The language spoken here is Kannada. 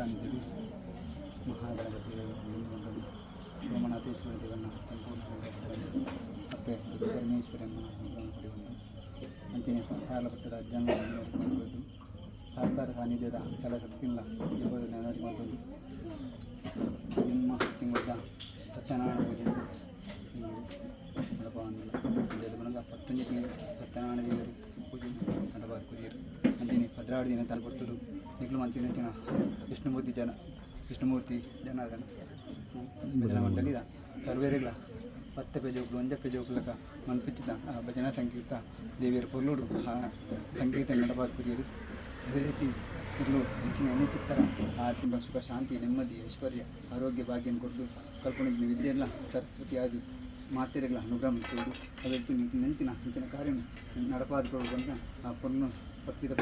గణాధిపతి మహాగణపతి సోమనాథేశ్వర దేవన్న పరమేశ్వరి అమ్మనాథంపడి ఉంది మంచిని పాలపట్టు రాజ్యాంగం ಸರ್ಕಾರ ಸಾನ್ನಿಧ್ಯದ ಕೆಲ ಶಕ್ತಿಯಿಂದ ಇಬ್ಬರು ನೆನಪು ನಿಮ್ಮ ತಿಂಗಳ ಸತ್ಯನಾರಾಯಣ ಪೂಜೆ ನಡಪವನ್ನು ಪತ್ತೊಂದು ಸತ್ಯನಾರಾಯಣ ದೇವರು ಪೂಜೆ ನಡಬಾರ್ದು ಕುರಿಯರು ಅಂತೀನಿ ಭದ್ರಾವತಿ ದಿನ ತಲುಪುತ್ತರು ನಿಗ್ಲು ಮಂತಿನ ಜನ, ವಿಷ್ಣುಮೂರ್ತಿ ಜನ ವಿಷ್ಣುಮೂರ್ತಿ ಜನಾರ್ದನ ಭಜನ ಮಂಡಳಿದ ಸರ್ವೇರಿಗಳ. ಹತ್ತು ಪೇಜೋಕ್ಲು ಒಂಜ ಪೇಜೋಕ್ಲಕ ಮನ್ಪಿಚ್ಚಿದ ಭಜನಾ ಸಂಗೀತ ದೇವಿಯರ ಪೊರ್ಲುಡು ಆ ಸಂಗೀತ ನಡಬಾರ್ದು ಅದೇ ರೀತಿ ಇಲ್ಲೂ ಹೆಚ್ಚಿನ ಅನುಚಿತ್ತರ ಆತ್ಮ ಸುಖ, ಶಾಂತಿ, ನೆಮ್ಮದಿ, ಐಶ್ವರ್ಯ, ಆರೋಗ್ಯ ಭಾಗ್ಯನ ಕೊಟ್ಟು ಕಲ್ಪನೆ ವಿದ್ಯೆಲ್ಲ ಸರಸ್ವತಿ ಆದಿ ಮಾತೆರೆಗಳ ಅನುಗ್ರಹ ಕೊಡು ಅದೇ ರೀತಿ ನೆಂಚಿನ ಹೆಚ್ಚಿನ ಕಾರ್ಯ ನಡಪಾದ ಅಂತ ಆ ಪೊನ್ನು ಪತ್ತಿರ